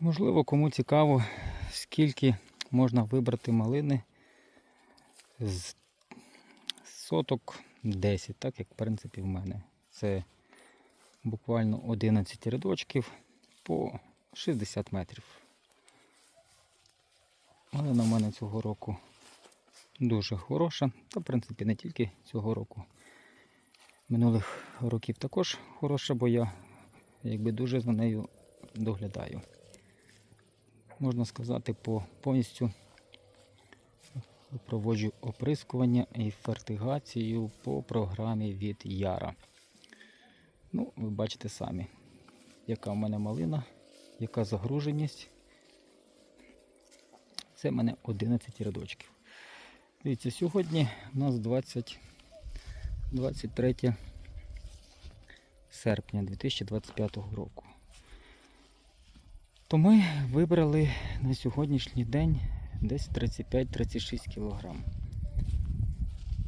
Можливо, кому цікаво, скільки можна вибрати малини з соток 10, так як в принципі в мене. Це буквально 11 рядочків по 60 метрів. Малина в мене цього року дуже хороша. Та в принципі не тільки цього року. Минулих років також хороша, бо я якби дуже за нею доглядаю. Можна сказати, по повністю проводжу оприскування і фертигацію по програмі від Яра. Ну, ви бачите самі, яка в мене малина, яка загруженість. Це в мене 11 рядочків. Дивіться, сьогодні у нас 20, 23 серпня 2025 року. То ми вибрали на сьогоднішній день десь 35-36 кг.